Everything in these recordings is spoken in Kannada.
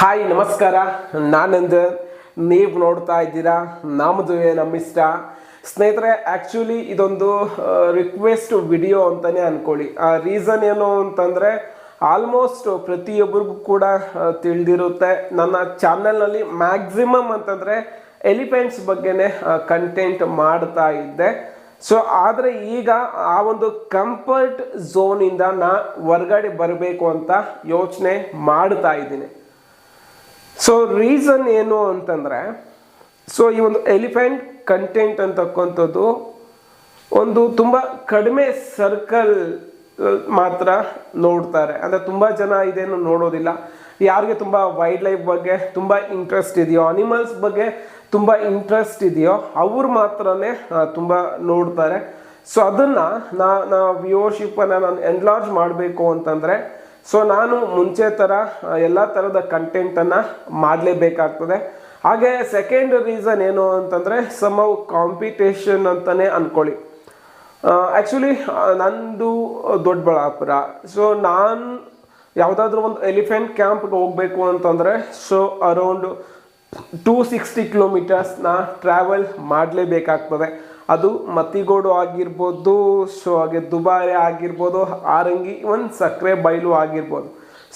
ಹಾಯ್, ನಮಸ್ಕಾರ. ನಾನಂದ. ನೀವು ನೋಡ್ತಾ ಇದ್ದೀರಾ ನಮ್ಮದುವೆ ನಮ್ಮ ಇಷ್ಟ. ಸ್ನೇಹಿತರೆ ಆ್ಯಕ್ಚುಲಿ ಇದೊಂದು ರಿಕ್ವೆಸ್ಟ್ ವಿಡಿಯೋ ಅಂತಲೇ ಅಂದ್ಕೊಳ್ಳಿ ಆ ರೀಸನ್ ಏನು ಅಂತಂದರೆ ಆಲ್ಮೋಸ್ಟ್ ಪ್ರತಿಯೊಬ್ಬರಿಗೂ ಕೂಡ ತಿಳಿದಿರುತ್ತೆ. ನನ್ನ ಚಾನಲ್ನಲ್ಲಿ ಮ್ಯಾಕ್ಸಿಮಮ್ ಅಂತಂದರೆ ಎಲಿಫೆಂಟ್ಸ್ ಬಗ್ಗೆನೇ ಕಂಟೆಂಟ್ ಮಾಡ್ತಾ ಇದ್ದೆ. ಸೊ ಆದರೆ ಈಗ ಆ ಒಂದು ಕಂಫರ್ಟ್ ಝೋನಿಂದ ನಾ ಹೊರ್ಗಡೆ ಬರಬೇಕು ಅಂತ ಯೋಚನೆ ಮಾಡ್ತಾ ಇದ್ದೀನಿ. ಸೊ ರೀಸನ್ ಏನು ಅಂತಂದರೆ ಸೊ ಈ ಒಂದು ಎಲಿಫೆಂಟ್ ಕಂಟೆಂಟ್ ಅಂತಕ್ಕಂಥದ್ದು ಒಂದು ತುಂಬ ಕಡಿಮೆ ಸರ್ಕಲ್ ಮಾತ್ರ ನೋಡ್ತಾರೆ. ಅಂದರೆ ತುಂಬ ಜನ ಇದೇನು ನೋಡೋದಿಲ್ಲ. ಯಾರಿಗೆ ತುಂಬ ವೈಲ್ಡ್ ಲೈಫ್ ಬಗ್ಗೆ ತುಂಬ ಇಂಟ್ರೆಸ್ಟ್ ಇದೆಯೋ ಅನಿಮಲ್ಸ್ ಬಗ್ಗೆ ತುಂಬ ಇಂಟ್ರೆಸ್ಟ್ ಇದೆಯೋ, ಅವ್ರು ಮಾತ್ರನೇ ತುಂಬ ನೋಡ್ತಾರೆ. ಸೊ ಅದನ್ನು ನಾ ನಾ ವ್ಯೂವರ್ಶಿಪ್ಪನ್ನು ನಾನು ಎನ್ಲಾರ್ಜ್ ಮಾಡಬೇಕು ಅಂತಂದರೆ ಸೊ ನಾನು ಮುಂಚೆ ಥರ ಎಲ್ಲ ಥರದ ಕಂಟೆಂಟನ್ನು ಮಾಡಲೇಬೇಕಾಗ್ತದೆ. ಹಾಗೆ ಸೆಕೆಂಡ್ ರೀಸನ್ ಏನು ಅಂತಂದರೆ ಸಮ್ ಕಾಂಪಿಟೇಷನ್ ಅಂತಲೇ ಅಂದ್ಕೊಳ್ಳಿ ಆ್ಯಕ್ಚುಲಿ ನಂದು ದೊಡ್ಡಬಳ್ಳಾಪುರ. ಸೊ ನಾನು ಯಾವುದಾದ್ರೂ ಒಂದು ಎಲಿಫೆಂಟ್ ಕ್ಯಾಂಪ್ಗೆ ಹೋಗಬೇಕು ಅಂತಂದರೆ ಸೊ ಅರೌಂಡ್ ಟೂ ಸಿಕ್ಸ್ಟಿ ಕಿಲೋಮೀಟರ್ಸ್ನ ಟ್ರಾವೆಲ್ ಮಾಡಲೇಬೇಕಾಗ್ತದೆ. ಅದು ಮತಿಗೋಡು ಆಗಿರ್ಬೋದು ಸೊ ಹಾಗೆ ದುಬಾರೆ ಆಗಿರ್ಬೋದು, ಆರಂಗಿ ಒಂದು ಸಕ್ಕರೆ ಬೈಲು ಆಗಿರ್ಬೋದು.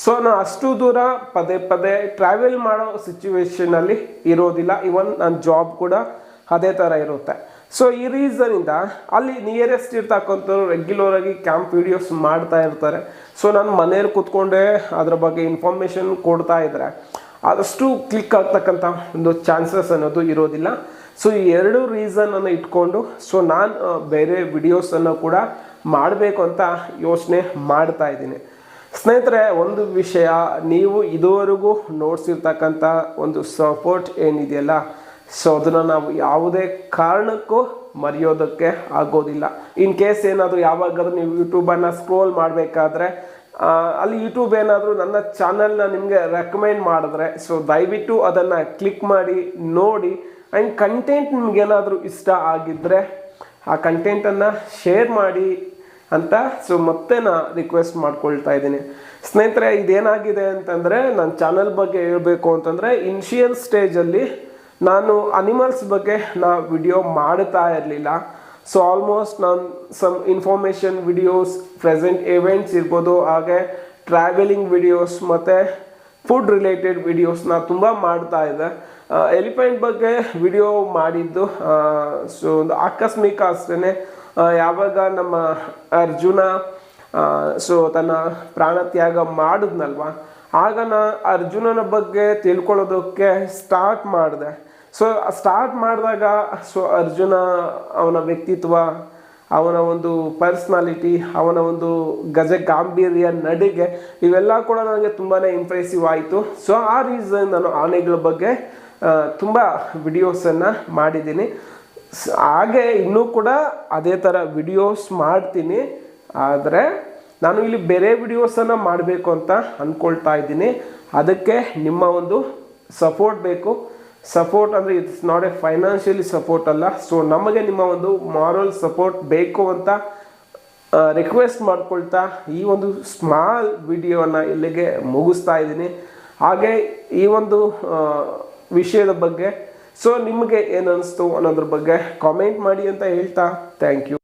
ಸೊ ನಾನು ಅಷ್ಟು ದೂರ ಪದೇ ಪದೇ ಟ್ರಾವೆಲ್ ಮಾಡೋ ಸಿಚುವೇಶನಲ್ಲಿ ಇರೋದಿಲ್ಲ. ಇವನ್ ನನ್ನ ಜಾಬ್ ಕೂಡ ಅದೇ ಥರ ಇರುತ್ತೆ. ಸೊ ಈ ರೀಸನಿಂದ ಅಲ್ಲಿ ನಿಯರೆಸ್ಟ್ ಇರ್ತಕ್ಕಂಥವ್ರು ರೆಗ್ಯುಲರ್ ಆಗಿ ಕ್ಯಾಂಪ್ ವೀಡಿಯೋಸ್ ಮಾಡ್ತಾ ಇರ್ತಾರೆ. ಸೊ ನಾನು ಮನೇಲಿ ಕೂತ್ಕೊಂಡೇ ಅದ್ರ ಬಗ್ಗೆ ಇನ್ಫಾರ್ಮೇಷನ್ ಕೊಡ್ತಾ ಇದ್ದರೆ ಆದಷ್ಟು ಕ್ಲಿಕ್ ಆಗ್ತಕ್ಕಂಥ ಒಂದು ಚಾನ್ಸಸ್ ಅನ್ನೋದು ಇರೋದಿಲ್ಲ. ಸೊ ಈ ಎರಡು ರೀಸನನ್ನು ಇಟ್ಕೊಂಡು ಸೊ ನಾನು ಬೇರೆ ವಿಡಿಯೋಸನ್ನು ಕೂಡ ಮಾಡಬೇಕು ಅಂತ ಯೋಚನೆ ಮಾಡ್ತಾ ಇದ್ದೀನಿ. ಸ್ನೇಹಿತರೆ, ಒಂದು ವಿಷಯ, ನೀವು ಇದುವರೆಗೂ ನೋಡ್ಸಿರ್ತಕ್ಕಂಥ ಒಂದು ಸಪೋರ್ಟ್ ಏನಿದೆಯಲ್ಲ ಸೊ ಅದನ್ನು ನಾವು ಯಾವುದೇ ಕಾರಣಕ್ಕೂ ಮರೆಯೋದಕ್ಕೆ ಆಗೋದಿಲ್ಲ. ಇನ್ ಕೇಸ್ ಏನಾದರೂ ಯಾವಾಗಾದ್ರೂ ನೀವು ಯೂಟ್ಯೂಬನ್ನು ಸ್ಕ್ರೋಲ್ ಮಾಡಬೇಕಾದ್ರೆ ಅಲ್ಲಿ ಯೂಟ್ಯೂಬ್ ಏನಾದರೂ ನನ್ನ ಚಾನಲ್ನ ನಿಮಗೆ ರೆಕಮೆಂಡ್ ಮಾಡಿದ್ರೆ ಸೊ ದಯವಿಟ್ಟು ಅದನ್ನು ಕ್ಲಿಕ್ ಮಾಡಿ, ನೋಡಿ ಆ್ಯಂಡ್ ಕಂಟೆಂಟ್ ನಿಮ್ಗೇನಾದರೂ ಇಷ್ಟ ಆಗಿದ್ದರೆ ಆ ಕಂಟೆಂಟನ್ನು ಶೇರ್ ಮಾಡಿ ಅಂತ ಸೊ ಮತ್ತೆ ನಾ ರಿಕ್ವೆಸ್ಟ್ ಮಾಡ್ಕೊಳ್ತಾ ಇದ್ದೀನಿ. ಸ್ನೇಹಿತರೆ, ಇದೇನಾಗಿದೆ ಅಂತಂದರೆ ನನ್ನ ಚಾನಲ್ ಬಗ್ಗೆ ಹೇಳಬೇಕು ಅಂತಂದರೆ ಇನಿಷಿಯಲ್ ಸ್ಟೇಜಲ್ಲಿ ನಾನು ಅನಿಮಲ್ಸ್ ಬಗ್ಗೆ ನಾ ವಿಡಿಯೋ ಮಾಡ್ತಾ ಇರಲಿಲ್ಲ. ಸೊ ಆಲ್ಮೋಸ್ಟ್ ನಾನು some information videos present events ಇರ್ಬೋದು, ಹಾಗೆ ಟ್ರಾವೆಲಿಂಗ್ ವಿಡಿಯೋಸ್ ಮತ್ತು ಫುಡ್ ರಿಲೇಟೆಡ್ ವಿಡಿಯೋಸ್ನ ತುಂಬ ಮಾಡ್ತಾ ಇದೆ. ಎಲಿಫೆಂಟ್ ಬಗ್ಗೆ ವಿಡಿಯೋ ಮಾಡಿದ್ದು. ಸೊ ಒಂದು ಆಕಸ್ಮಿಕ ಅಷ್ಟೇ ಯಾವಾಗ ನಮ್ಮ ಅರ್ಜುನ ಸೊ ತನ್ನ ಪ್ರಾಣತ್ಯಾಗ ಮಾಡಿದ್ನಲ್ವ? ಆಗ ನಾ ಅರ್ಜುನನ ಬಗ್ಗೆ ತಿಳ್ಕೊಳ್ಳೋದಕ್ಕೆ ಸ್ಟಾರ್ಟ್ ಮಾಡಿದೆ. ಸೊ ಸ್ಟಾರ್ಟ್ ಮಾಡಿದಾಗ, ಸೊ ಅರ್ಜುನ ಅವನ ವ್ಯಕ್ತಿತ್ವ ಅವನ ಒಂದು ಪರ್ಸ್ನಾಲಿಟಿ ಅವನ ಒಂದು ಗಜ ಗಾಂಭೀರ್ಯ, ನಡಿಗೆ, ಇವೆಲ್ಲ ಕೂಡ ನನಗೆ ತುಂಬಾ ಇಂಪ್ರೆಸಿವ್ ಆಯಿತು. ಸೊ ಆ ರೀಸನ್ ನಾನು ಆನೆಗಳ ಬಗ್ಗೆ ತುಂಬ ವಿಡಿಯೋಸನ್ನು ಮಾಡಿದ್ದೀನಿ. ಹಾಗೆ ಇನ್ನೂ ಕೂಡ ಅದೇ ಥರ ವಿಡಿಯೋಸ್ ಮಾಡ್ತೀನಿ. ಆದರೆ, ನಾನು ಇಲ್ಲಿ ಬೇರೆ ವಿಡಿಯೋಸನ್ನು ಮಾಡಬೇಕು ಅಂತ ಅಂದ್ಕೊಳ್ತಾ ಇದ್ದೀನಿ. ಅದಕ್ಕೆ ನಿಮ್ಮ ಒಂದು ಸಪೋರ್ಟ್ ಬೇಕು. ಸಪೋರ್ಟ್ ಅಂದರೆ it's not a financially support ಅಲ್ಲ. ಸೊ ನಮಗೆ ನಿಮ್ಮ ಒಂದು ಮಾರಲ್ ಸಪೋರ್ಟ್ ಬೇಕು ಅಂತ ರಿಕ್ವೆಸ್ಟ್ ಮಾಡ್ಕೊಳ್ತಾ ಈ ಒಂದು ಸ್ಮಾಲ್ ವಿಡಿಯೋನ ಇಲ್ಲಿಗೆ ಮುಗಿಸ್ತಾ ಇದ್ದೀನಿ. ಹಾಗೆ ಈ ಒಂದು ವಿಷಯದ ಬಗ್ಗೆ ಸೊ ನಿಮಗೆ ಏನು ಅನ್ನಿಸ್ತು ಅನ್ನೋದ್ರ ಬಗ್ಗೆ ಕಾಮೆಂಟ್ ಮಾಡಿ ಅಂತ ಹೇಳ್ತಾ. Thank you